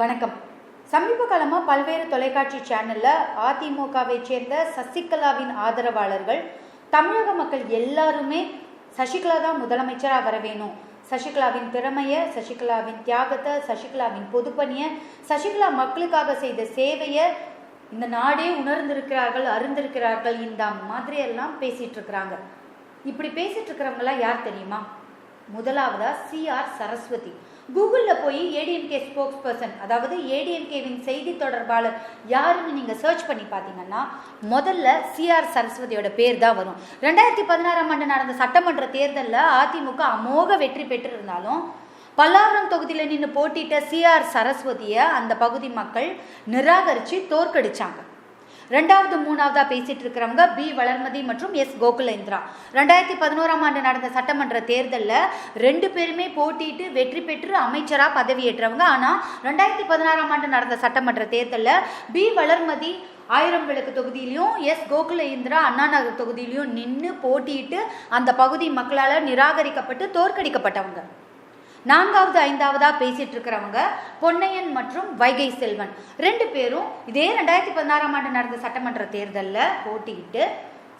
வணக்கம். சமீப காலமாக பல்வேறு தொலைக்காட்சி சேனலில் அதிமுகவை சேர்ந்த சசிகலாவின் ஆதரவாளர்கள் தமிழக மக்கள் எல்லாருமே சசிகலா தான் முதலமைச்சராக வர வேணும். சசிகலாவின் திறமையை சசிகலாவின் தியாகத்தை சசிகலாவின் பொதுப்பணியை சசிகலா மக்களுக்காக செய்த சேவையை இந்த நாடே உணர்ந்திருக்கிறார்கள் அறிந்திருக்கிறார்கள் இந்த மாதிரியெல்லாம் பேசிகிட்டு இருக்கிறாங்க. இப்படி பேசிகிட்டு இருக்கிறவங்களாம் யார் தெரியுமா? முதலாவதா சிஆர் சரஸ்வதி. கூகுளில் போய் ஏடிஎம்கே ஸ்போக்ஸ் பர்சன் அதாவது ஏடிஎம்கேவின் செய்தி தொடர்பாளர் யாருன்னு நீங்கள் சர்ச் பண்ணி பார்த்தீங்கன்னா முதல்ல சிஆர் சரஸ்வதியோட பேர் தான் வரும். ரெண்டாயிரத்தி பதினாறாம் ஆண்டு நடந்த சட்டமன்ற தேர்தலில் அதிமுக அமோக வெற்றி பெற்றிருந்தாலும் பல்லாவரம் தொகுதியில் நின்று போட்டிட்ட சிஆர் சரஸ்வதியை அந்த பகுதி மக்கள் நிராகரித்து தோற்கடிச்சாங்க. ரெண்டாவது மூணாவதா பேசிட்டு இருக்கிறவங்க பி. வளர்மதி மற்றும் எஸ். கோகுலேந்திரா. ரெண்டாயிரத்தி பதினோராம் ஆண்டு நடந்த சட்டமன்ற தேர்தலில் ரெண்டு பேருமே போட்டிட்டு வெற்றி பெற்று அமைச்சராக பதவியேற்றவங்க. ஆனால் ரெண்டாயிரத்தி பதினாறாம் ஆண்டு நடந்த சட்டமன்ற தேர்தலில் பி. வளர்மதி ஆயிரம் விளக்கு தொகுதியிலையும் எஸ். கோகுலேந்திரா அண்ணா நகர் தொகுதியிலையும் நின்று போட்டியிட்டு அந்த பகுதி மக்களால் நிராகரிக்கப்பட்டு தோற்கடிக்கப்பட்டவங்க. நான்காவது ஐந்தாவதா பேசிட்டு இருக்கிறவங்க பொன்னையன் மற்றும் வைகை செல்வன். ரெண்டு பேரும் இதே ரெண்டாயிரத்தி பதினாறாம் ஆண்டு நடந்த சட்டமன்ற தேர்தலில் போட்டியிட்டு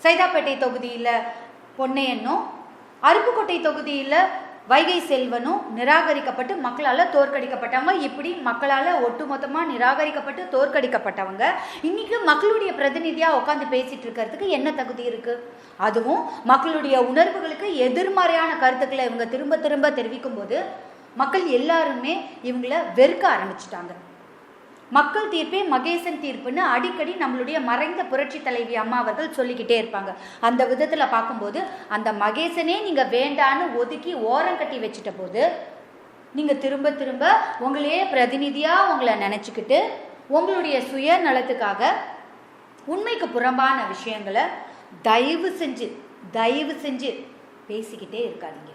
சைதாப்பேட்டை தொகுதியில் பொன்னையனும் அருப்புக்கோட்டை தொகுதியில் வைகை செல்வனும் நிராகரிக்கப்பட்டு மக்களால் தோற்கடிக்கப்பட்டவங்க. இப்படி மக்களால் ஒட்டுமொத்தமாக நிராகரிக்கப்பட்டு தோற்கடிக்கப்பட்டவங்க. இன்னைக்கு மக்களுடைய பிரதிநிதியாக உட்காந்து பேசிட்டு இருக்கிறதுக்கு என்ன தகுதி இருக்குது அதுவும் மக்களுடைய உணர்வுகளுக்கு எதிர்மறையான கருத்துக்களை இவங்க திரும்ப திரும்ப தெரிவிக்கும் போது மக்கள் எல்லாருமே இவங்கள வெறுக்க ஆரம்பிச்சிட்டாங்க. மக்கள் தீர்ப்பே மகேசன் தீர்ப்புன்னு அடிக்கடி நம்மளுடைய மறைந்த புரட்சி தலைவி அம்மா அவர்கள் சொல்லிக்கிட்டே இருப்பாங்க. அந்த விதத்தில் பார்க்கும்போது அந்த மகேசனே நீங்கள் வேண்டான்னு ஒதுக்கி ஓரம் கட்டி வச்சுட்ட போது நீங்கள் திரும்ப திரும்ப உங்களையே பிரதிநிதியாக உங்களை நினச்சிக்கிட்டு உங்களுடைய சுய நலத்துக்காக உண்மைக்கு புறம்பான விஷயங்களை தயவு செஞ்சு தயவு செஞ்சு பேசிக்கிட்டே இருக்காதீங்க.